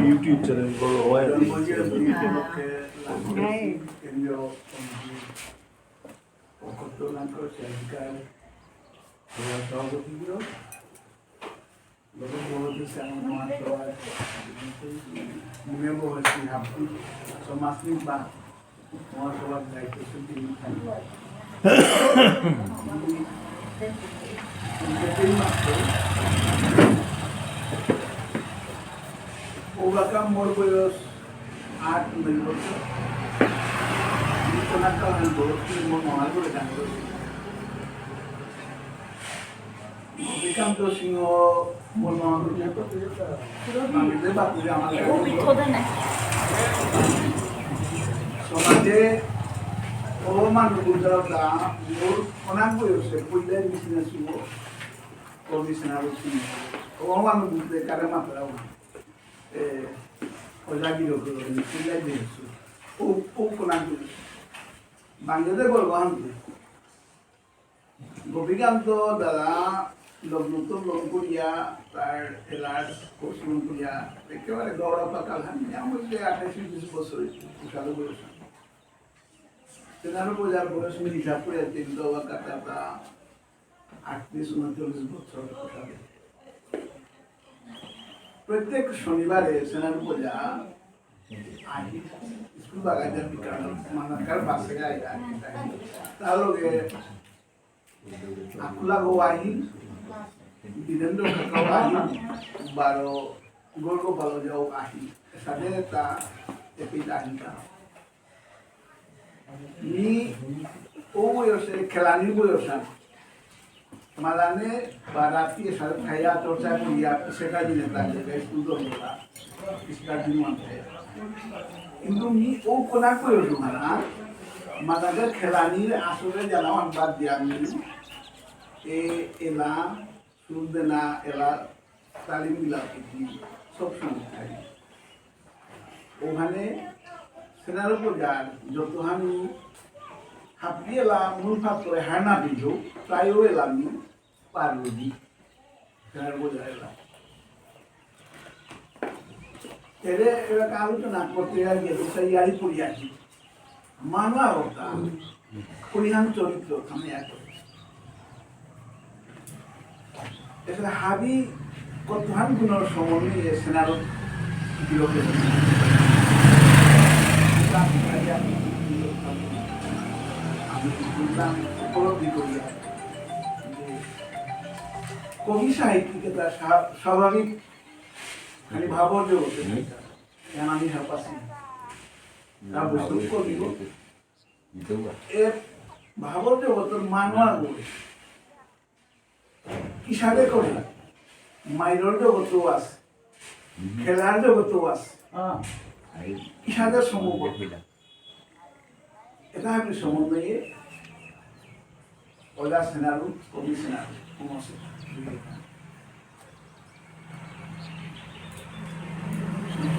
YouTube channel বড় হয় সভাপতিগুলো Overcome more আট নয় বছর কোনাকা হইব কি মোর মহাল করে কাম করে বিকান্ত সিংহ মোর মহাল করে আমি যে বাপুরে আমার সমাজে অমান গুজরাটা মোর অনাক বয়সে পইলে বিজনেস হইব কমিশনার হচ্ছি অমান বুঝতে কারে মাত্রা বয়স বাংলাদেশ বলব আমি গোপীকান্ত দাদা নতুন লোন করিয়া তার এলার কোর্স লোন করিয়া একেবারে গৌরব পাকাল হানি আমার বিশ বছর উঠালো বয়স তেনারও বোঝার বয়স হিসাব করে তিন দবা কাটাটা আটত্রিশ উনচল্লিশ বছর প্রত্যেক শনিবারে সেনার পূজা স্কুল বাগাইজার বিকাল মানাকার বাসে গায় তার লগে আকুলা গো আহি বীরেন্দ্র কাকাও আহি, বারো গর্গ ভালো যাও আহি। সাথে তা এপিট আহিটা নি ও বয়সে খেলানির বয়সা, মালানে বা সাথে খাইয়া চর্চা করিয়া সেটা দিনে তাকে সুন্দর হলা ইস্কার দিন মানতে কিন্তু মি ও কোনা বয়স মালা মাদাকে খেলানির আসলে জানাও বাদ দিয়া আমি এ, এলা শুনবে এলা, তালিম দিলা সব সময় ওখানে সেনার উপর যার যত আমি হাপি এলা মূল ভাত করে হানা বিজু প্রায়ও এলামি পার্বতী যায় এলা এরে এরা আলোচনা করতে গিয়ে সেই ইয়ারি পড়িয়াছি মানবা হতা পরিহান চরিত্র আমি এক এখানে হাবি কতহান গুণর সমন্বয়ে সেনার বিরোধে কবি সাহিত্যিক এটা স্বা- স্বাভাবিক খালি ভাবর জগতে কেন আমি হাপাসি তা বস্তু করিব এ ভাবর জগতের মানুয়া গড়ে কিসাবে করে? মাইরর জগতেও আছে খেলার জগতেও আছে কিসাদের সমবয় এটা আপনি সমন্বয়ে ওলা সেনারু, কবি সেনারু কুমসে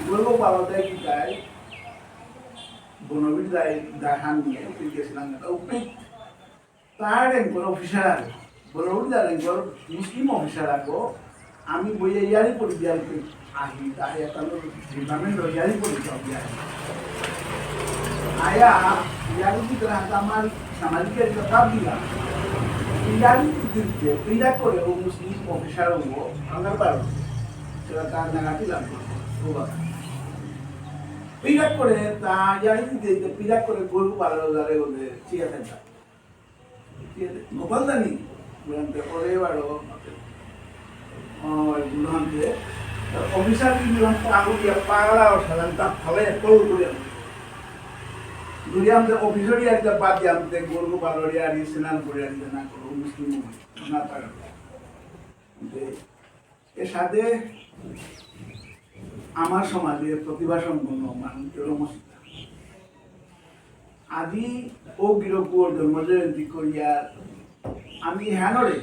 গরু পালো দেয় কি যায়? তাই বনবিদায় দেখান নিয়ে তুই গেছিলাম ওকে তার একজন অফিসার আছে বনবিদার একজন মুসলিম অফিসার আগো আমি বইয়ে ইয়ারি পড়ি ইয়ারি আহি তাই একটা ডিপার্টমেন্ট ইয়ারি পড়ি সব আয়া, ইয়ারি কি করে আমার সামাজিক একটা তাপ দিলাম। ইয়ারি দিতে পীড়া করে ও মুসলিম অফিসার হব আমার পারো। সেটা তার নাগাতিলাম ও পীড়া করে তা ইয়ারি দিতে পীড়া করে গরু পালানো যারে ওদের চিয়া থাকা গোপালদানি বলতে পরে এবারও গুণান্তে অফিসার কিন্তু পাগলিয়া পাগলা সাধারণ তার ফলে কল করে যদি আমাদের অফিসারই একটা বাদ দিয়ে আমাদের গরু পালরি আর স্নান করে আর না করো মুসলিম না পারে এর সাথে আমার সমাজে প্রতিভা সম্পন্ন মানুষ জনমসিতা আজি ও গিরকুর জন্মজয়ন্তী করিয়ার আমি হ্যানরে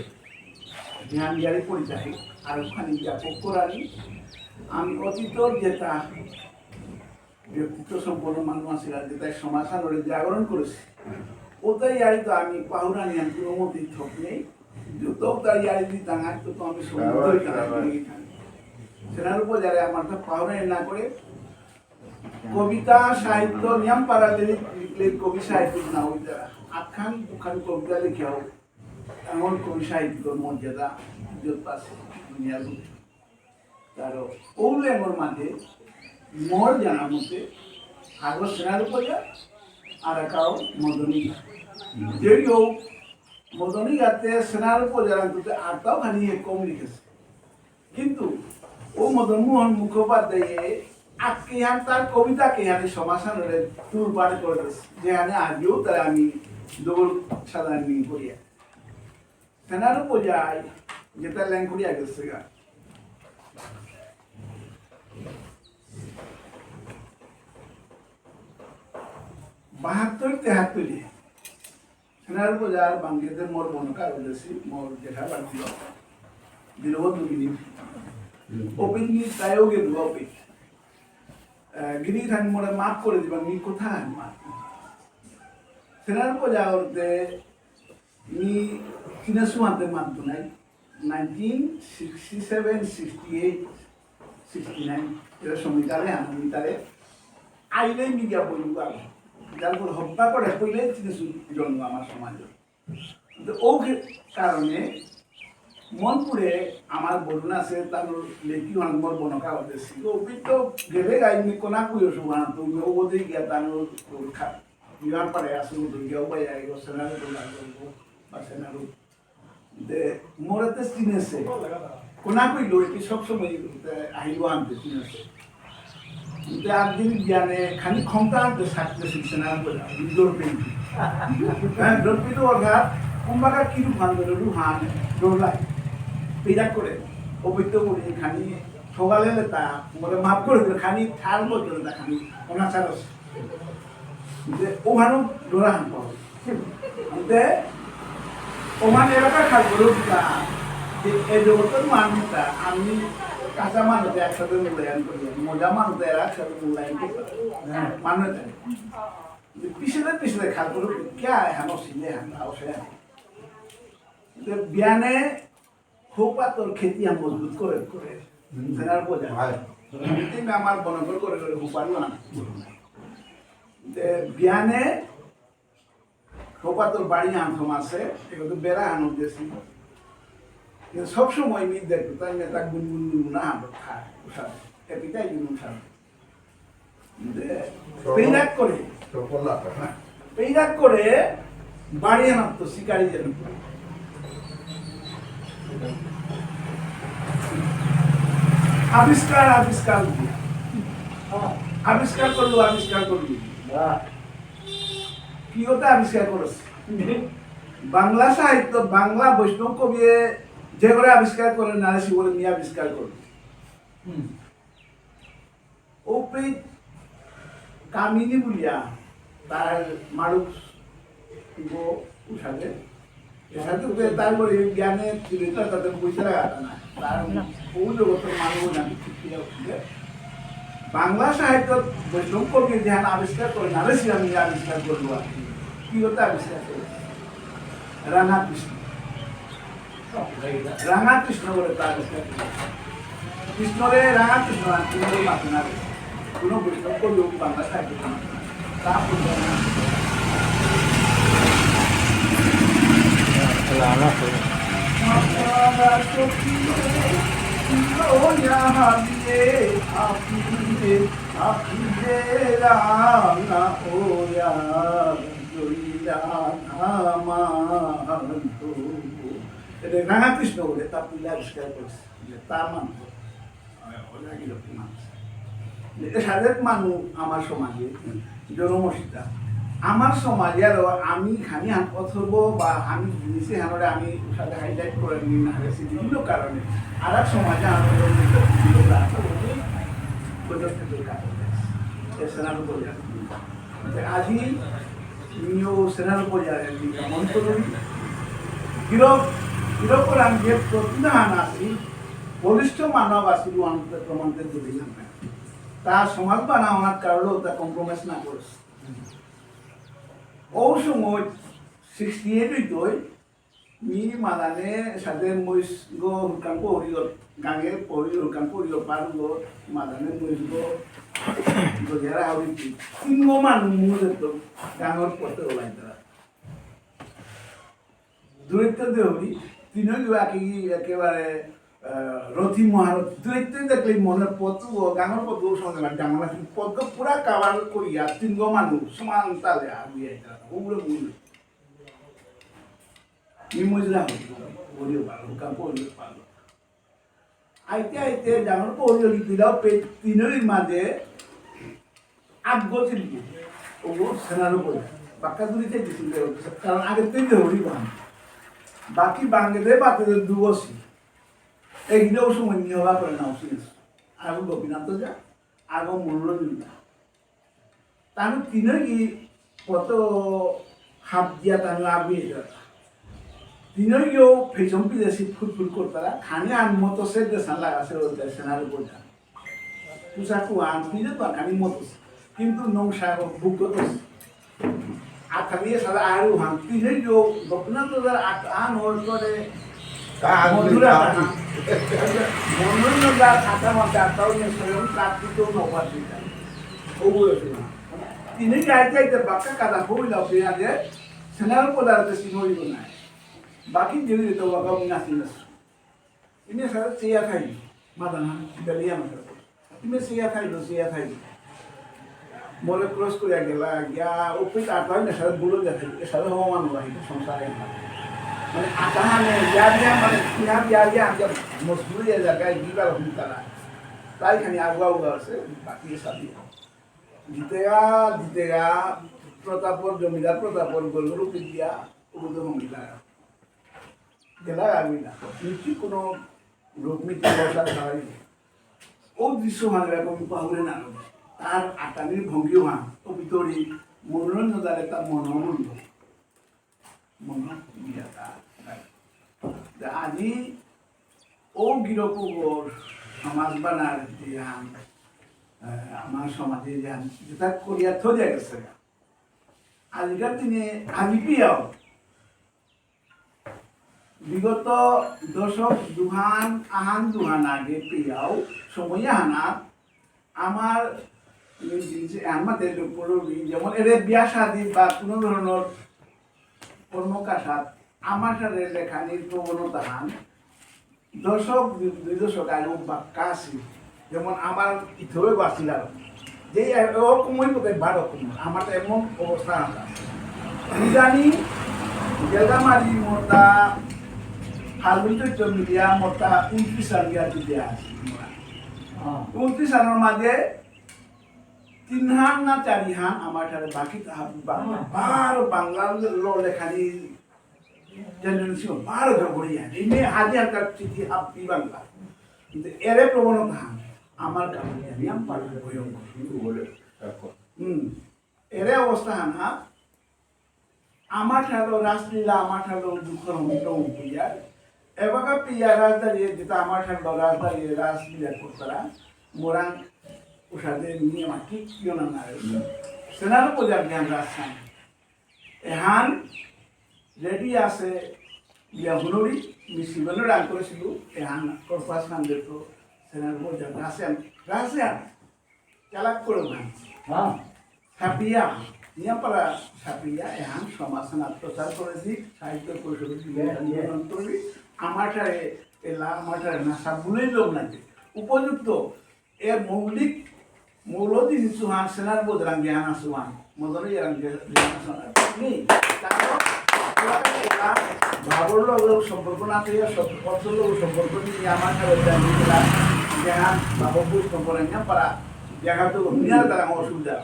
ধ্যান জারি পরিচাহি আর ওখানে ব্যাপক করানি আমি অতীতর যেটা ব্যক্তিত্ব সম্পন্ন মানুষ আসিরা যেটা সমাধানের জাগরণ করেছি, ওটাই আর তো আমি পাহুরা নিয়ে কোনো মতেই থক নেই যত তাই আর যদি দাঙাই তো আমি সমুদ্রই সেনার উপর যারা তো পাহুরা না করে কবিতা, সাহিত্য নিয়ম যদি লিখলে কবি, সাহিত্য না হই তারা আখান দুখান কবিতা লিখে হোক এমন কবি সাহিত্যর মর্যাদা ইজ্জত পাচ্ছে দুনিয়ার মধ্যে। তার ওগুলো মাঝে মোর জানা মতে আগর সেনার উপজা আর একাও মদনী যদিও মদনী গাতে সেনার উপজেলা দুটো আটটাও খানি কম লিখেছে। কিন্তু ও মদন মোহন মুখোপাধ্যায় আজকে হান তার কবিতাকে হানি সমাসানের তুর পার করে যেখানে আজও তার আমি দৌড় সাধারণ নিয়ে করিয়া সেনার উপজায় যেটা ল্যাং করিয়া গেছে গা। বাহাত্তর, তেহাত্তরে সেনার উপজার বাঙ্গেদের মোর বনকার উদ্দেশ্যে মোর জেঠা বাড়ি বিরোধ দুগিনি ওপেনলি তাইও গেল ওপেন গিনি থান মোরে মাফ করে দিবা নি কোথায়? মাফ সেনার উপজা ওরতে নি চীনা সুমাতে মাপ নাই। Nineteen sixty seven sixty eight sixty nine এটা সমিতারে আনন্দিতারে আইলে মিডিয়া বলব আগে যার হত্যা করে পইলে চীনা জন্ম আমার সমাজে। ও কারণে মনপুরে আমার বরুণ আছে, তার লেখি অনেক বনকা হতেছি ও তো গেলে গাইনি কোনা কুই সুবান তুমি ও বদে গিয়া তার বিহার পারে আসু দুর্গিয়াও পাই আইব সেনারে তো লাগবো বা দে মোরাতে চিনেছে কোনা কই লই, কি সব সময় আহিব আনতে চিনেছে কিন্তু একদিন জ্ঞানে খালি ক্ষমতা আনতে থাকতে শিখছে না দৌড় হ্যাঁ অর্থাৎ কুম্বাকার কিরু ভান করে রুহান দৌড়লাই বিরাট করে অভিজ্ঞ করে খানি সকালে তা, বলে মাফ করে দিল খানি ঠাল বলতে তা খানি ওনা চারস যে ওখানে ডোরা হান পাবে যে ওখানে এলাকা খাল করে তা যে এই জগতের মানুষটা আমি কাঁচা মানুষ একসাথে মূল্যায়ন করি মজা মানুষ এরা একসাথে মূল্যায়ন করি। মানুষ পিছনে পিছনে খাল করে কে হেন সিলে আওসে বিয়ানে খোপা তোর খেতি মজবুত করে করে সেনার বোঝা তুমি আমার বনগর করে করে খোপারও না বিয়ানে খোপা তোর বাড়ি আছে এগুলো বেড়া সবসময় মি দেখতো তাই নেতা গুনগুন গুনগুন খায় উঠাবে এপিটাই গুন উঠাবে পেইরাক করে। পেইরাক করে বাড়ি আনতো শিকারি যেন আবিষ্কার আবিষ্কার। আবিষ্কার করল আবিষ্কার করল কি ওটা আবিষ্কার করেছে বাংলা সাহিত্য, বাংলা বৈষ্ণব কবি যে করে আবিষ্কার করে নারাসি বলে নিয়ে আবিষ্কার করল ও প্রেত কামিনী বলিয়া তার মারুক উঠাবে তারপরে জ্ঞানে তাদের পয়সা লাগাতে না। তার বহু জগতের মানুষ জানি উঠবে বাংলা সাহিত্য বৈষ্ণব কবি ধ্যান আবিষ্কার করে নারেসি আমি আবিষ্কার করব আর কি। কি হতে আবিষ্কার করে? রাঙা কৃষ্ণ। রাঙা কৃষ্ণ বলে তা আবিষ্কার করে কৃষ্ণরে রাঙা কৃষ্ণ আর কৃষ্ণ মাথে না কোনো বৈষ্ণব কবি বাংলা সাহিত্য তা রাধাকৃষ্ণ বলে তা পুলে আবিষ্কার করেছে তার মানুষ সাধের মানুষ আমার সমাজে জনমসিতা আমার সমাজে আর আমি খানি অথর্ব বা আমি জিনিসে হানরে আমি সাথে হাইলাইট করে নিই, না গেছি বিভিন্ন কারণে আর এক সমাজে senado Boyar. আজি নিও senado Boyar ni মন্তব্য গিরক গিরকরান যে প্রতিদান আছে, বলিষ্ঠ মানব আছিল অনন্ত প্রমাণতে দিলাম তা সমাজ বানাওয়ার কারণেও তা কম্প্রোমাইজ না করেছে। ও সময় সিক্সটি এইট হইতই মি মালানে সাথে মইস গো হুকান পহরিও গাঙে পহরি হুকান পহরিও পার গো মালানে মইস গো গজারা হাউরি তিন গো মানু মুজে তো গাঙর পথে ওলাই তারা দূরত্ব দেহরি আকি একেবারে রথি মহারথী দূরত্ব দেখলে মনে পথ ও গাঙর পথ সঙ্গে ডাঙর পথ পুরা কাবার করিয়া তিন গো মানু সমান তালে আগুয়ে তারা ওগুলো মুজে নিমজলা পরিও পালো কাপো পালো। আইতে আইতে ডাঙর পরিও দিলাও পে তিনের মাঝে আগ্রহ ওগুলো সেনারও করে বাক্কা দুলিতে দিছিল কারণ আগে তৈরি হরি বান বাকি বাঙ্গেদের বাতে দু সময় নিয়ে হওয়া করে নাও শুনেছ আগো গোপীনাথ যা আগো মূল্য নিন্দা তাহলে তিনের কি কত হাত দিয়া তাহলে আগুয়ে যাতা তিনই কেউ ফেসম পিদেশি ফুটফুট করতারা খানি আন মতো সে দেশান লাগাছে ওর দেশানার বোঝা তুষাকু আন পিজে তো খানি মতো কিন্তু নংসা বুক আর খালি সারা আর হান তিনই কেউ গোপনাথ আট আন ওর করে মধুরা মনোরঞ্জন আটা মাসে আটাও নিয়ে স্বয়ং কার্তিকেও ওগুলো তিনি গাইতে গাইতে বাক্কা কাদা হইলাও পেঁয়াজে সেনার পদার্থে সিংহইব নাই বাকি jadi itu wakau ngasih ini saya sia kai madana galia masa ini sia kai lo sia kai মলে ক্রস করে গেলা, গিয়া উপরে আটা না সারা গুলো দেখে সারা হওয়ান হয় সংসারে মানে মানে দিয়া মানে আমি মজবুরি জায়গায় দিবার হই তারা তাই খানি আগুয়া উগা আছে, বাকি সাবি জিতেগা প্রতাপর জমিদার, প্রতাপর গলুর দিয়া উগুদ মহিলা। গেলা আমি না। কোনো রোগমিতি বসা ছাড়াই ও দৃশ্য মানে পাহরে না। তার আটানির ভঙ্গিও হান ও ভিতরে মনোরঞ্জন তার মন তা আজি ও সমাজ বানার আমার সমাজে যেটা করিয়া গেছে দিনে পিয়াও বিগত দশক দুহান, আহান দুহান আগে পেয়াও, সময় আহানাত আমার যেমন এদের বিয়া শাদী বা কোনো ধরনের কর্মকাশাত আমার সাথে লেখানির প্রবণতা হান। দশক দুই- দশক আগে বাক্কা আছে যেমন আমার ইথবে বাসিল আর যে ওরকম ওই মতো বারো আমার তো এমন অবস্থা জানি গেলামারি মোটা ফাল্গুন চৈত্র মিলিয়া মোটা উনত্রিশ সাল গিয়া দিতে আছে। উনত্রিশ সালের মাঝে তিন হান না চারি হান আমার সাথে বাকি বারো বাংলার লো লেখানি জেনারেশন বারো জগড়ি হান এমনি হাজার কার চিঠি হাপ্পি বাংলা। কিন্তু এরে প্রবণতা হান আমার কারণে আমি আম পারি ভয়ঙ্কর। হুম এরে অবস্থা হান হা আমার ঠালো রাসলীলা আমার ঠালো দুঃখ হমিত পিয়ার এবাকা পিয়া রাজদারিয়ে যেটা আমার ঠালো রাজদারিয়ে রাসলীলা করতারা মোরাং কিয় না না সেনার পূজার জ্ঞান রাজস্থান এহান রেডি আছে বিয়া হুনরি করেছিল এহান করপাস খান দেখত সেনার পূজার রাসেন রাসেন চালাক করে ভাঙছে সাপিয়া নিয়াপাড়া সাপিয়া এহান সমাজসেনার প্রচার করেছি সাহিত্য পরিষদের ঠারে এলা আমার ঠারে না সাবুলেই লোক নাকি উপযুক্ত এর মৌলিক মৌলদি সুহান সেনার বোধরাং জ্ঞান আসুহান মদর ইয়াং জ্ঞান আসুহান নেই কারণ এলা ভাবর লোক সম্পর্ক না থেকে অর্থ লোক সম্পর্ক নিয়ে আমার ঠারে জানিয়েছিলা জ্ঞান ভাবক সম্পর্ক নিয়ে পারা জায়গা তো নিয়ার দ্বারা আমার অসুবিধা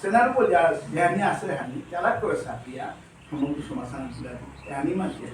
সেনার উপর যা জ্ঞানী আছে হানি চালাক করে সাপিয়া সমগ্র সমাধান ছিল হানি মাসে